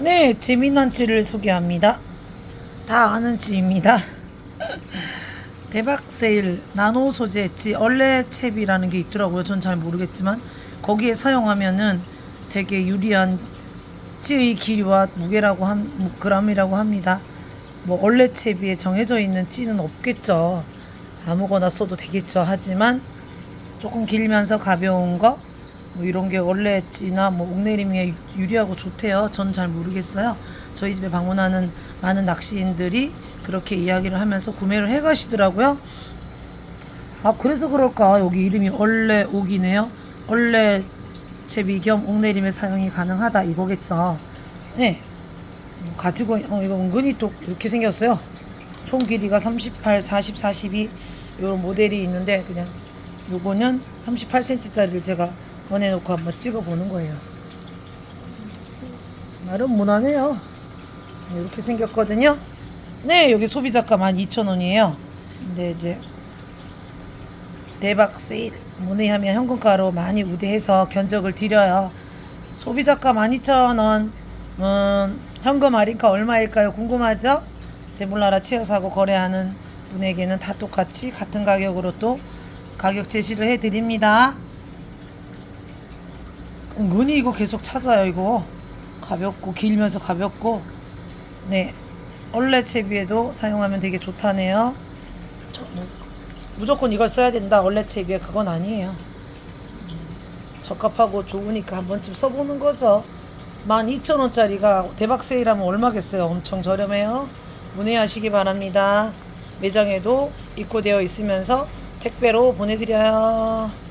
네, 재미난 찌를 소개합니다. 다 아는 찌입니다. 대박 세일 나노 소재 찌 얼레 챕이라는 게 있더라고요. 전 잘 모르겠지만 거기에 사용하면은 되게 유리한 찌의 길이와 무게라고 한 무- 그람이라고 합니다. 뭐 얼레 챕에 정해져 있는 찌는 없겠죠. 아무거나 써도 되겠죠. 하지만 조금 길면서 가벼운 거, 뭐 이런 게 원래 찌나 뭐 옥내림에 유리하고 좋대요. 전 잘 모르겠어요. 저희 집에 방문하는 많은 낚시인들이 그렇게 이야기를 하면서 구매를 해 가시더라고요. 아, 그래서 그럴까? 여기 이름이 얼레 옥이네요. 얼레 채비 겸 옥내림에 사용이 가능하다 이거겠죠. 네. 뭐 가지고 어, 이거 은근히 또 이렇게 생겼어요. 총 길이가 38, 40, 42 이런 모델이 있는데 그냥 요거는 38cm짜리를 제가 꺼내놓고 한번 찍어보는 거예요. 나름 무난해요. 이렇게 생겼거든요. 네, 여기 소비자가 12,000원이에요. 근데 이제 대박 세일 문의하면 현금가로 많이 우대해서 견적을 드려요. 소비자가 12,000원. 음, 현금 할인가 얼마일까요? 궁금하죠? 대물나라 치어사고 거래하는 분에게는 다 똑같이 같은 가격으로 또 가격 제시를 해드립니다. 은근히 이거 계속 찾아요, 이거. 가볍고, 길면서 가볍고. 네. 얼레 채비에도 사용하면 되게 좋다네요. 저, 뭐, 무조건 이걸 써야 된다, 얼레 채비에. 그건 아니에요. 음, 적합하고 좋으니까 한 번쯤 써보는 거죠. 12,000원짜리가 대박 세일하면 얼마겠어요? 엄청 저렴해요. 문의하시기 바랍니다. 매장에도 입고되어 있으면서 택배로 보내드려요.